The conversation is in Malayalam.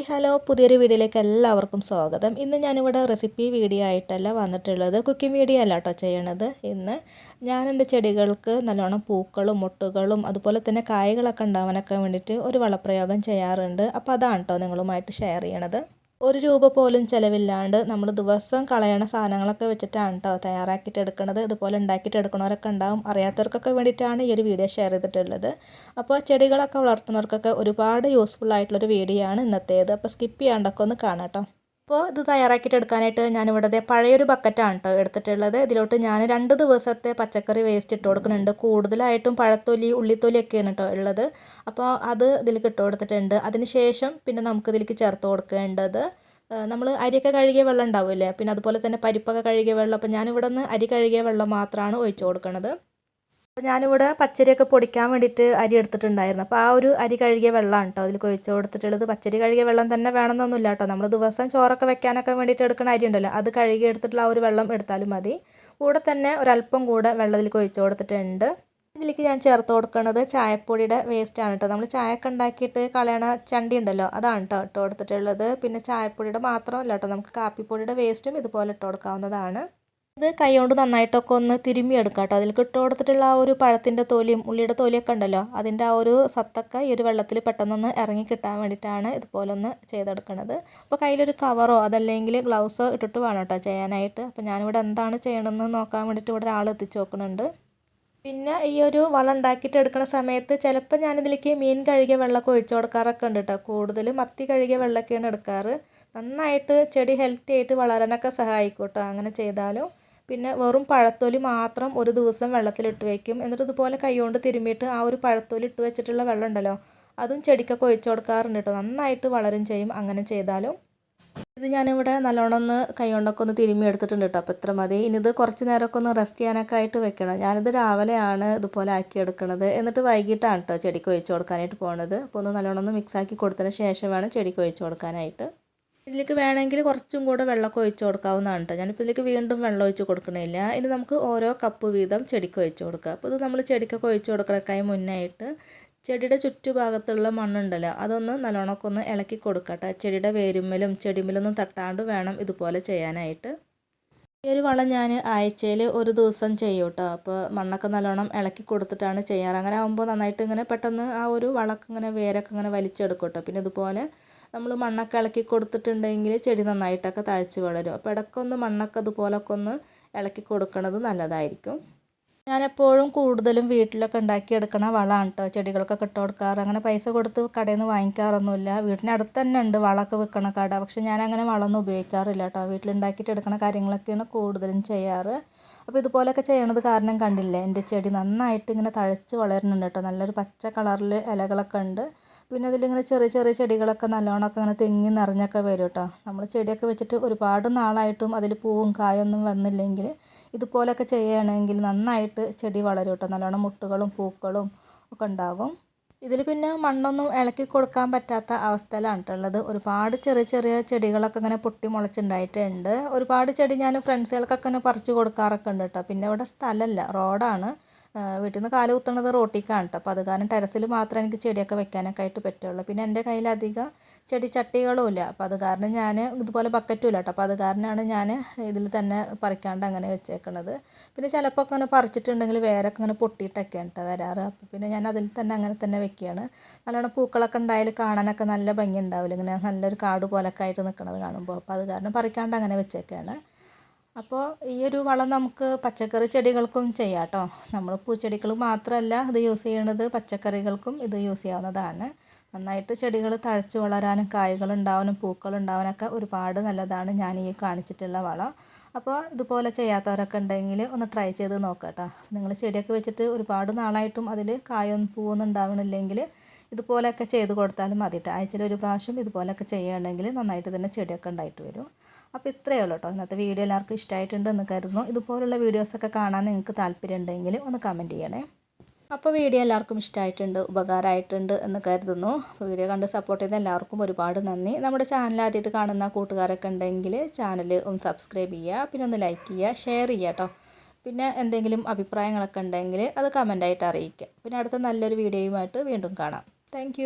Hi hello. പുതിയൊരു വീഡിയോയിലേക്ക് എല്ലാവർക്കും സ്വാഗതം. ഇന്ന് ഞാനിവിടെ റെസിപ്പി വീഡിയോ ആയിട്ടല്ല വന്നിട്ടുള്ളത്. കുക്കിംഗ് വീഡിയോ അല്ല കേട്ടോ ചെയ്യണത്. ഇന്ന് ഞാൻ എന്റെ ചെടികൾക്ക് നല്ലോണം പൂക്കളും മുട്ടുകളും അതുപോലെ തന്നെ കായകളൊക്കെ ഉണ്ടാവാനൊക്കെ വേണ്ടിയിട്ട് ഒരു വളപ്രയോഗം ചെയ്യാറുണ്ട്. അപ്പോൾ അതാണ് കേട്ടോ നിങ്ങളുമായിട്ട് ഷെയർ ചെയ്യണത്. ഒരു രൂപ പോലും ചിലവില്ലാണ്ട് നമ്മൾ ദിവസം കളയണ സാധനങ്ങളൊക്കെ വെച്ചിട്ടാണ് കേട്ടോ തയ്യാറാക്കിയിട്ട് എടുക്കുന്നത് ഇതുപോലെ ഉണ്ടാക്കിയിട്ട് എടുക്കണവരൊക്കെ ഉണ്ടാവും. അറിയാത്തവർക്കൊക്കെ വേണ്ടിയിട്ടാണ് ഈ ഒരു വീഡിയോ ഷെയർ ചെയ്തിട്ടുള്ളത്. അപ്പോൾ ചെടികളൊക്കെ വളർത്തുന്നവർക്കൊക്കെ ഒരുപാട് യൂസ്ഫുൾ ആയിട്ടുള്ളൊരു വീഡിയോ ആണ് ഇന്നത്തേത്. അപ്പോൾ സ്കിപ്പ് ചെയ്യാണ്ടൊക്കെ ഒന്ന് കാണാം കേട്ടോ അപ്പോൾ ഇത് തയ്യാറാക്കിയിട്ട് എടുക്കാനായിട്ട് ഞാനിവിടെ പഴയൊരു ബക്കറ്റാണ് കേട്ടോ എടുത്തിട്ടുള്ളത്. ഇതിലോട്ട് ഞാൻ രണ്ട് ദിവസത്തെ പച്ചക്കറി വേസ്റ്റ് ഇട്ട് കൊടുക്കുന്നുണ്ട്. കൂടുതലായിട്ടും പഴത്തൊലി ഉള്ളിത്തൊലി ഒക്കെയാണ് കേട്ടോ ഉള്ളത്. അപ്പോൾ അത് ഇതിലേക്ക് ഇട്ട് കൊടുത്തിട്ടുണ്ട്. അതിന് ശേഷം പിന്നെ നമുക്ക് ഇതിലേക്ക് ചേർത്ത് കൊടുക്കേണ്ടത് നമ്മൾ അരിയൊക്കെ കഴുകിയ വെള്ളം ഉണ്ടാവില്ലേ? പിന്നെ അതുപോലെ തന്നെ പരിപ്പൊക്കെ കഴുകിയ വെള്ളം. അപ്പോൾ ഞാനിവിടെ നിന്ന് അരി കഴുകിയ വെള്ളം മാത്രമാണ് ഒഴിച്ച് കൊടുക്കുന്നത് അപ്പോൾ ഞാനിവിടെ പച്ചരിയൊക്കെ പൊടിക്കാൻ വേണ്ടിയിട്ട് അരി എടുത്തിട്ടുണ്ടായിരുന്നു. അപ്പോൾ ആ ഒരു അരി കഴുകിയ വെള്ളമാണ് കേട്ടോ അതിൽ കൊഴിച്ച് കൊടുത്തിട്ടുള്ളത്. പച്ചരി കഴുകിയ വെള്ളം തന്നെ വേണമെന്നൊന്നുമില്ല കേട്ടോ. നമ്മൾ ദിവസം ചോറൊക്കെ വെക്കാനൊക്കെ വേണ്ടിയിട്ട് എടുക്കുന്ന അരി ഉണ്ടല്ലോ അത് കഴുകി എടുത്തിട്ടുള്ള ആ ഒരു വെള്ളം എടുത്താലും മതി. കൂടെ തന്നെ ഒരല്പം കൂടെ വെള്ളത്തിൽ കൊഴിച്ച് കൊടുത്തിട്ടുണ്ട്. ഇതിലേക്ക് ഞാൻ ചേർത്ത് കൊടുക്കുന്നത് ചായപ്പൊടിയുടെ വേസ്റ്റാണ് കേട്ടോ. നമ്മൾ ചായയൊക്കെ ഉണ്ടാക്കിയിട്ട് കളയണ ചണ്ടി ഉണ്ടല്ലോ അതാണ് കേട്ടോ ഇട്ട് കൊടുത്തിട്ടുള്ളത്. പിന്നെ ചായപ്പൊടിയുടെ മാത്രമല്ല കേട്ടോ നമുക്ക് കാപ്പിപ്പൊടിയുടെ വേസ്റ്റും ഇതുപോലെ ഇട്ട് കൊടുക്കാവുന്നതാണ്. ഇത് കൈകൊണ്ട് നന്നായിട്ടൊക്കെ ഒന്ന് തിരുമ്മി എടുക്കാം കേട്ടോ. അതിൽ ഇട്ട് കൊടുത്തിട്ടുള്ള ആ ഒരു പഴത്തിന്റെ തൊലിയും ഉള്ളിയുടെ തൊലിയൊക്കെ ഉണ്ടല്ലോ അതിന്റെ ആ ഒരു സത്തൊക്കെ ഈ ഒരു വെള്ളത്തിൽ പെട്ടെന്നൊന്ന് ഇറങ്ങി കിട്ടാൻ വേണ്ടിയിട്ടാണ് ഇതുപോലെ ഒന്ന് ചെയ്തെടുക്കുന്നത് അപ്പോൾ കയ്യിലൊരു കവറോ അതല്ലെങ്കിൽ ഗ്ലൗസോ ഇട്ടിട്ട് വേണം കേട്ടോ ചെയ്യാനായിട്ട്. അപ്പോൾ ഞാനിവിടെ എന്താണ് ചെയ്യണമെന്ന് നോക്കാൻ വേണ്ടിയിട്ട് ഇവിടെ ഒരാൾ എത്തിച്ച് നോക്കുന്നുണ്ട്. പിന്നെ ഈ ഒരു വളം ഉണ്ടാക്കിയിട്ട് എടുക്കുന്ന സമയത്ത് ചിലപ്പോൾ ഞാനിതിലേക്ക് മീൻ കഴുകിയ വെള്ളമൊക്കെ ഒഴിച്ചു കൊടുക്കാറൊക്കെ ഉണ്ട് കേട്ടോ. കൂടുതൽ മത്തി കഴുകിയ വെള്ളമൊക്കെയാണ് എടുക്കാറ്. നന്നായിട്ട് ചെടി ഹെൽത്തി ആയിട്ട് വളരാനൊക്കെ സഹായിക്കും കേട്ടോ. അങ്ങനെ ചെയ്താലും പിന്നെ വെറും പഴത്തൊലി മാത്രം ഒരു ദിവസം വെള്ളത്തിലിട്ട് വയ്ക്കും എന്നിട്ട് ഇതുപോലെ കൈകൊണ്ട് തിരുമ്മിയിട്ട് ആ ഒരു പഴത്തൊലി ഇട്ട് വെച്ചിട്ടുള്ള വെള്ളം ഉണ്ടല്ലോ അതും ചെടിക്കൊക്കെ ഒഴിച്ചു കൊടുക്കാറുണ്ട് കേട്ടോ. നന്നായിട്ട് വളരും ചെയ്യും അങ്ങനെ ചെയ്താലും. ഇത് ഞാനിവിടെ നല്ലോണം ഒന്ന് കൈകൊണ്ടൊക്കെ ഒന്ന് തിരുമ്മി എടുത്തിട്ടുണ്ട് കേട്ടോ. അപ്പോൾ ഇത്ര മതി. ഇനി ഇത് കുറച്ച് നേരമൊക്കെ ഒന്ന് റെസ്റ്റ് ചെയ്യാനൊക്കെ ആയിട്ട് വെക്കണം. ഞാനിത് രാവിലെയാണ് ഇതുപോലെ ആക്കി എടുക്കുന്നത് എന്നിട്ട് വൈകിട്ടാണ് കേട്ടോ ചെടിക്ക് ഒഴിച്ചു കൊടുക്കാനായിട്ട് പോകുന്നത് അപ്പോൾ ഒന്ന് നല്ലോണം ഒന്ന് മിക്സ് ആക്കി കൊടുത്തതിന് ശേഷം വേണം ചെടിക്ക് ഒഴിച്ചു കൊടുക്കാനായിട്ട്. ഇതിലേക്ക് വേണമെങ്കിൽ കുറച്ചും കൂടെ വെള്ളമൊക്കെ ഒഴിച്ച് കൊടുക്കാവുന്നതാണ് കേട്ടോ ഞാനിപ്പോൾ ഇതിലേക്ക് വീണ്ടും വെള്ളം ഒഴിച്ച് കൊടുക്കണില്ല. ഇനി നമുക്ക് ഓരോ കപ്പ് വീതം ചെടിക്ക് ഒഴിച്ച് കൊടുക്കുക അപ്പോൾ ഇത് നമ്മൾ ചെടിക്കൊക്കെ ഒഴിച്ച് കൊടുക്കണക്കായി മുന്നായിട്ട് ചെടിയുടെ ചുറ്റുഭാഗത്തുള്ള മണ്ണുണ്ടല്ലോ അതൊന്ന് നല്ലോണമൊക്കെ ഒന്ന് ഇളക്കി കൊടുക്കട്ടെ ചെടിയുടെ വേരുമ്മലും ചെടിമലൊന്നും തട്ടാണ്ട് വേണം ഇതുപോലെ ചെയ്യാനായിട്ട്. ഈ ഒരു വളം ഞാൻ ആഴ്ചയിൽ ഒരു ദിവസം ചെയ്യും കേട്ടോ അപ്പോൾ മണ്ണൊക്കെ നല്ലോണം ഇളക്കി കൊടുത്തിട്ടാണ് ചെയ്യാറ്. അങ്ങനെ ആകുമ്പോൾ നന്നായിട്ട് ഇങ്ങനെ പെട്ടെന്ന് ആ ഒരു വളമൊക്കെ ഇങ്ങനെ വേരൊക്കെ ഇങ്ങനെ വലിച്ചെടുക്കും കേട്ടോ പിന്നെ ഇതുപോലെ നമ്മൾ മണ്ണൊക്കെ ഇളക്കി കൊടുത്തിട്ടുണ്ടെങ്കിൽ ചെടി നന്നായിട്ടൊക്കെ തഴച്ച് വളരും. അപ്പോൾ ഇടയ്ക്കൊന്ന് മണ്ണൊക്കെ അതുപോലൊക്കെ ഒന്ന് ഇളക്കി കൊടുക്കുന്നത് നല്ലതായിരിക്കും. ഞാനെപ്പോഴും കൂടുതലും വീട്ടിലൊക്കെ ഉണ്ടാക്കിയെടുക്കണ വളമാണ് കേട്ടോ ചെടികളൊക്കെ ഇട്ട് കൊടുക്കാറ്. അങ്ങനെ പൈസ കൊടുത്ത് കടയിൽ നിന്ന് വാങ്ങിക്കാറൊന്നുമില്ല. വീട്ടിനടുത്ത് തന്നെ ഉണ്ട് വളമൊക്കെ വെക്കണ കട. പക്ഷേ ഞാൻ അങ്ങനെ വളമൊന്നും ഉപയോഗിക്കാറില്ല കേട്ടോ വീട്ടിലുണ്ടാക്കിയിട്ട് എടുക്കണ കാര്യങ്ങളൊക്കെയാണ് കൂടുതലും ചെയ്യാറ്. അപ്പോൾ ഇതുപോലെയൊക്കെ ചെയ്യണത് കാരണം കണ്ടില്ലേ? എന്റെ ചെടി നന്നായിട്ട് ഇങ്ങനെ തഴച്ച് വളരുന്നുണ്ട് കേട്ടോ നല്ലൊരു പച്ച കളറിൽ ഇലകളൊക്കെ ഉണ്ട്. പിന്നെ അതിലിങ്ങനെ ചെറിയ ചെറിയ ചെടികളൊക്കെ നല്ലോണമൊക്കെ ഇങ്ങനെ തെങ്ങി നിറഞ്ഞൊക്കെ വരും കേട്ടോ. നമ്മൾ ചെടിയൊക്കെ വെച്ചിട്ട് ഒരുപാട് നാളായിട്ടും അതിൽ പൂവും കായൊന്നും വന്നില്ലെങ്കിൽ ഇതുപോലെയൊക്കെ ചെയ്യുകയാണെങ്കിൽ നന്നായിട്ട് ചെടി വളരും കേട്ടോ. നല്ലോണം മുട്ടുകളും പൂക്കളും ഒക്കെ ഉണ്ടാകും. ഇതിൽ പിന്നെ മണ്ണൊന്നും ഇളക്കി കൊടുക്കാൻ പറ്റാത്ത അവസ്ഥയിലാണ് കേട്ടുള്ളത് ഒരുപാട് ചെറിയ ചെറിയ ചെടികളൊക്കെ ഇങ്ങനെ പൊട്ടി മുളച്ചുണ്ടായിട്ടുണ്ട്. ഒരുപാട് ചെടി ഞാൻ ഫ്രണ്ട്സുകൾക്കൊക്കെ ഇങ്ങനെ പറിച്ചു കൊടുക്കാറൊക്കെ ഉണ്ട് കേട്ടോ. പിന്നെ ഇവിടെ സ്ഥലമല്ല. റോഡാണ്. വീട്ടിൽ നിന്ന് കാൽ കുത്തുന്നത് റോട്ടിക്കാണ് കേട്ടോ അപ്പോൾ അത് കാരണം ടെറസിൽ മാത്രമേ എനിക്ക് ചെടിയൊക്കെ വെക്കാനൊക്കെ ആയിട്ട് പറ്റുള്ളൂ. പിന്നെ എന്റെ കയ്യിൽ അധികം ചെടി ചട്ടികളും ഇല്ല. അപ്പോൾ അത് കാരണം ഞാൻ ഇതുപോലെ ബക്കറ്റും ഇല്ല കേട്ടോ അപ്പോൾ അത് കാരണമാണ് ഞാൻ ഇതിൽ തന്നെ പറിക്കാണ്ട് അങ്ങനെ വെച്ചേക്കണത്. പിന്നെ ചിലപ്പോൾ അങ്ങനെ പറിച്ചിട്ടുണ്ടെങ്കിൽ വേരൊക്കെ അങ്ങനെ പൊട്ടിയിട്ടൊക്കെയാണ് കേട്ടോ വരാറ്. അപ്പോൾ പിന്നെ ഞാൻ അതിൽ തന്നെ അങ്ങനെ തന്നെ വെക്കുകയാണ്. നല്ലോണം പൂക്കളൊക്കെ ഉണ്ടായാൽ കാണാനൊക്കെ നല്ല ഭംഗി ഉണ്ടാവില്ല? ഇങ്ങനെ നല്ലൊരു കാട് പോലൊക്കെ ആയിട്ട് നിൽക്കുന്നത് കാണുമ്പോൾ അപ്പോൾ അത് കാരണം പറിക്കാണ്ട് അങ്ങനെ വെച്ചേക്കാണ്. അപ്പോൾ ഈ ഒരു വളം നമുക്ക് പച്ചക്കറി ചെടികൾക്കും ചെയ്യാം കേട്ടോ നമ്മൾ പൂച്ചെടികൾ മാത്രമല്ല ഇത് യൂസ് ചെയ്യണത് പച്ചക്കറികൾക്കും ഇത് യൂസ് ചെയ്യാവുന്നതാണ്. നന്നായിട്ട് ചെടികൾ തഴച്ചു വളരാനും കായ്കൾ ഉണ്ടാവാനും പൂക്കൾ ഉണ്ടാവാനൊക്കെ ഒരുപാട് നല്ലതാണ് ഞാൻ ഈ കാണിച്ചിട്ടുള്ള വളം. അപ്പോൾ ഇതുപോലെ ചെയ്യാത്തവരൊക്കെ ഉണ്ടെങ്കിൽ ഒന്ന് ട്രൈ ചെയ്ത് നോക്കാം കേട്ടോ നിങ്ങൾ ചെടിയൊക്കെ വെച്ചിട്ട് ഒരുപാട് നാളായിട്ടും അതിൽ കായൊന്നും പൂവൊന്നും ഉണ്ടാവണില്ലെങ്കിൽ ഇതുപോലെയൊക്കെ ചെയ്ത് കൊടുത്താലും മതി കേട്ടോ ആഴ്ചയിൽ ഒരു പ്രാവശ്യം ഇതുപോലെയൊക്കെ ചെയ്യുകയാണെങ്കിൽ നന്നായിട്ട് തന്നെ ചെടിയൊക്കെ ഉണ്ടായിട്ട് വരും. അപ്പോൾ ഇത്രയേ ഉള്ളൂ കേട്ടോ. ഇന്നത്തെ വീഡിയോ എല്ലാവർക്കും ഇഷ്ടമായിട്ടുണ്ടെന്ന് കരുതുന്നു. ഇതുപോലുള്ള വീഡിയോസൊക്കെ കാണാൻ നിങ്ങൾക്ക് താല്പര്യം ഉണ്ടെങ്കിൽ ഒന്ന് കമന്റ് ചെയ്യണേ. അപ്പോൾ വീഡിയോ എല്ലാവർക്കും ഇഷ്ടമായിട്ടുണ്ട് ഉപകാരമായിട്ടുണ്ട് എന്ന് കരുതുന്നു. വീഡിയോ കണ്ട് സപ്പോർട്ട് ചെയ്ത എല്ലാവർക്കും ഒരുപാട് നന്ദി. നമ്മുടെ ചാനൽ ആദ്യമായിട്ട് കാണുന്ന കൂട്ടുകാരൊക്കെ ഉണ്ടെങ്കിൽ ചാനൽ ഒന്ന് സബ്സ്ക്രൈബ് ചെയ്യുക പിന്നെ ഒന്ന് ലൈക്ക് ചെയ്യുക ഷെയർ ചെയ്യുക കേട്ടോ. പിന്നെ എന്തെങ്കിലും അഭിപ്രായങ്ങളൊക്കെ ഉണ്ടെങ്കിൽ അത് കമന്റായിട്ട് അറിയിക്കുക. പിന്നെ അടുത്ത നല്ലൊരു വീഡിയോയുമായിട്ട് വീണ്ടും കാണാം. താങ്ക്